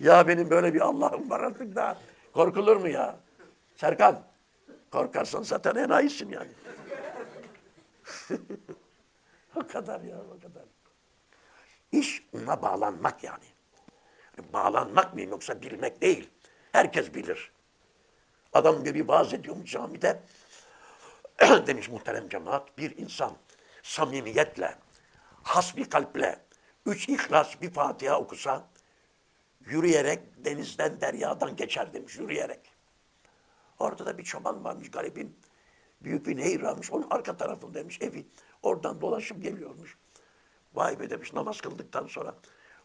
Ya benim böyle bir Allah'ım var artık da. Korkulur mu ya? Serkan. Korkarsan zaten enayisin yani. o kadar ya o kadar. İş ona bağlanmak yani. Bağlanmak mı yoksa bilmek değil. Herkes bilir. Adam bir vaaz ediyormuş camide. demiş muhterem cemaat bir insan samimiyetle, hasbi kalple, üç ihlas bir Fatiha okusa yürüyerek denizden deryadan geçer demiş yürüyerek. Orada da bir çoban varmış garibin. Büyük bir nehir varmış. Onun arka tarafındaymış evi. Oradan dolaşıp geliyormuş. Vay be demiş namaz kıldıktan sonra.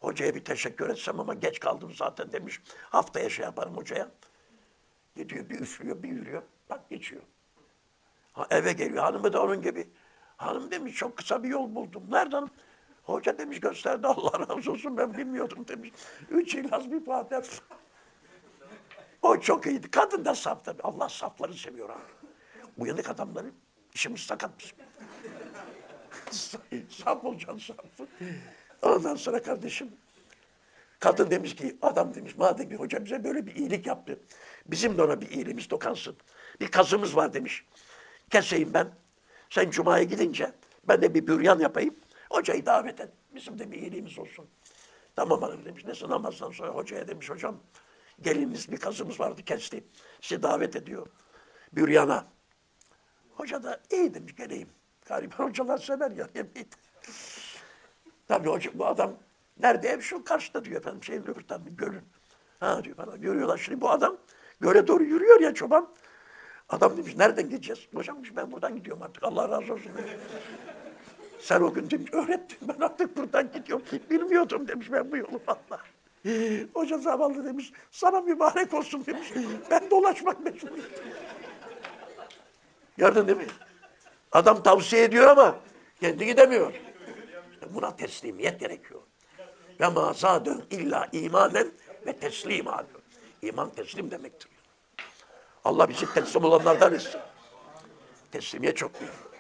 Hocaya bir teşekkür etsem ama geç kaldım zaten demiş. Haftaya şey yaparım hocaya. Gidiyor bir üflüyor bir yürüyor. Bak geçiyor. Ha, eve geliyor hanımı da onun gibi. Hanım demiş çok kısa bir yol buldum. Nereden? Hoca demiş gösterdi Allah razı olsun ben bilmiyordum demiş. Üç İhlas bir Fatiha. O çok iyiydi. Kadın da saf tabii. Allah safları seviyor abi. Uyanık adamları işimiz sakat bizim. saf olacaksın saf. Ondan sonra kardeşim kadın demiş ki adam demiş madem bir hoca bize böyle bir iyilik yaptı. Bizim de ona bir iyiliğimiz dokunsın. Bir kazımız var demiş. Keseyim ben. Sen cumaya gidince ben de bir büryan yapayım. Hocayı davet et. Bizim de bir iyiliğimiz olsun. Tamam hanım demiş. Neyse namazdan sonra hocaya demiş hocam gelininiz bir kazımız vardı kesti. Sizi davet ediyor. Büryana. Hoca da iyi demiş geleyim. Galiba hocalar sever ya yemeği. Tabii hoca, bu adam nerede ev şu karşıda diyor efendim şeyin öbür tarafı gölün. Ha diyor bana görüyorlar şimdi bu adam göle doğru yürüyor ya çoban. Adam demiş nereden gideceğiz? Hocam ben buradan gidiyorum artık Allah razı olsun. Sen o gün demiş öğrettin ben artık buradan gidiyorum. Bilmiyordum demiş ben bu yolu valla. Hoca zavallı demiş sana mübarek olsun demiş. Ben dolaşmak mecburiyim. Gördün değil mi? Adam tavsiye ediyor ama kendi gidemiyor. Buna teslimiyet gerekiyor. Ve ma illa imanen ve teslima diyor. İman teslim demektir. Allah bizi teslim olanlardan etsin. Teslimiyet çok mühim.